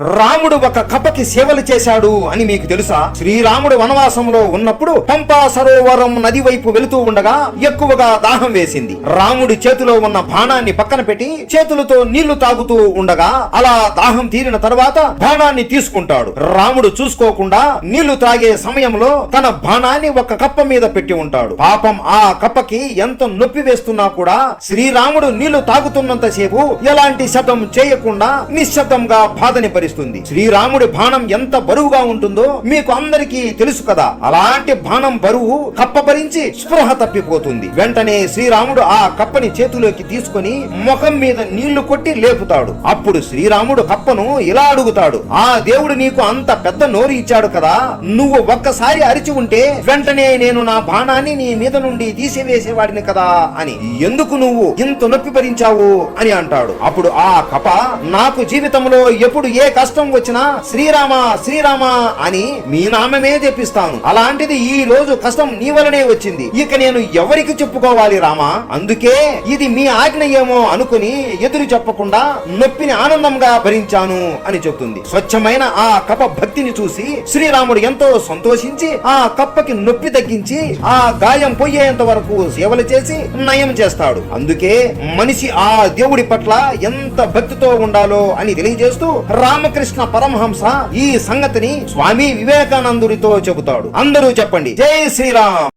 రాముడు ఒక కప్పకి సేవలు చేశాడు అని మీకు తెలుసా? శ్రీరాముడు వనవాసంలో ఉన్నప్పుడు పంపా సరోవరం నది వైపు వెళుతూ ఉండగా ఎక్కువగా దాహం వేసింది. రాముడి చేతిలో ఉన్న బాణాన్ని పక్కన పెట్టి చేతులతో నీళ్ళు తాగుతూ ఉండగా అలా దాహం తీరిన తర్వాత బాణాన్ని తీసుకుంటాడు. రాముడు చూసుకోకుండా నీళ్ళు తాగే సమయంలో తన బాణాన్ని ఒక కప్ప మీద పెట్టి ఉంటాడు. పాపం ఆ కప్పకి ఎంత నొప్పి వేస్తున్నా కూడా శ్రీరాముడు నీళ్ళు తాగుతున్నంతసేపు ఎలాంటి శబ్దం చేయకుండా నిశ్శబ్దంగా బాధని భరిస్తుంది శ్రీరాముడి బాణం ఎంత బరువుగా ఉంటుందో మీకు అందరికీ తెలుసు కదా. అలాంటి బాణం బరువు కప్ప భరించి స్పృహ తప్పిపోతుంది. వెంటనే శ్రీరాముడు ఆ కప్పని చేతిలోకి తీసుకొని ముఖం మీద నీళ్ళు కొట్టి లేపుతాడు. అప్పుడు శ్రీరాముడు కప్పను ఇలా అడుగుతాడు. ఆ దేవుడు నీకు అంత పెద్ద నోరు ఇచ్చాడు కదా. నువ్వు ఒక్కసారి అరిచి ఉంటే వెంటనే నేను నా బాణాన్ని నీ మీద నుండి తీసివేసేవాడిని కదా అని. ఎందుకు నువ్వు ఇంత నొప్పి భరించావు? అని అంటాడు. అప్పుడు ఆ కప నాకు జీవితంలో ఎప్పుడు ఏ కష్టం వచ్చినా శ్రీరామ శ్రీరామ అని మీ నామమే జపిస్తాను. అలాంటిది ఈ రోజు కష్టం నీ వలనే వచ్చింది. ఇక నేను ఎవరికి చెప్పుకోవాలి రామా? అందుకే ఇది మీ ఆజ్ఞ ఏమో అనుకుని ఎదురు చెప్పకుండా నొప్పిని ఆనందంగా భరించాను అని చెప్తుంది. స్వచ్ఛమైన ఆ కప భక్తిని చూసి శ్రీరాముడు ఎంతో సంతోషించి ఆ కప్పకి నొప్పి తగ్గించి ఆ గాయం పోయేంత వరకు సేవలు చేసి నయం చేస్తాడు. అందుకే మనిషి ఆ దేవుడి పట్ల ఎంత భక్తితో ఉండాలో అని తెలియజేస్తూ రామకృష్ణ పరమహంస ఈ సంగతిని స్వామి వివేకానందుడితో చెబుతాడు. అందరూ చెప్పండి. జై శ్రీరామ్.